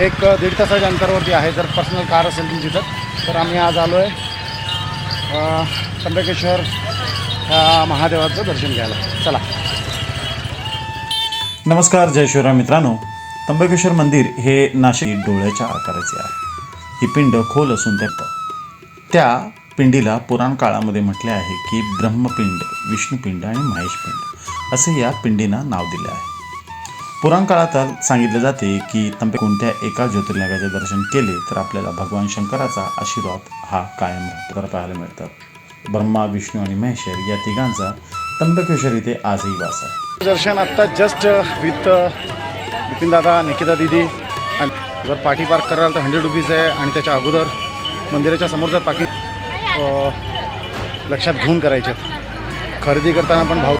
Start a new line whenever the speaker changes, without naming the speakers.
एक दीड तासाच्या अंतरावरती आहे. जर पर्सनल कार असेल तुमची तर. तर आम्ही आज आलो आहे त्र्यंबकेश्वर महादेवाचं दर्शन घ्यायला. चला.
नमस्कार जय शिवराम मित्रांनो. त्र्यंबकेश्वर मंदिर हे नाशिक डोळ्याच्या आकाराचे आहे. ही पिंड खोल असून त्यात त्या पिंडीला पुराण काळामध्ये म्हटले आहे की ब्रह्मपिंड विष्णुपिंड आणि महेशपिंड. असे या पिंडींना नाव दिले आहे. पुराण काळात सांगितले जाते की तंबे कोणत्या एका ज्योतिर्लिंगाचे दर्शन केले तर आपल्याला भगवान शंकराचा आशीर्वाद हा कायम राहतो. पाहायला मिळतात ब्रह्मा विष्णू आणि महेश्वर या तिघांचा तंबकेश्वर इथे आजही वास आहे.
दर्शन आत्ता जस्ट विथ नितीन दादा निकिता दिदी आणि जर पाठी पार्क कराल तर हंड्रेड रुपीज आहे आणि त्याच्या अगोदर मंदिराच्या समोरचा पाकी लक्षात घेऊन करायचे खरेदी करताना पण भाव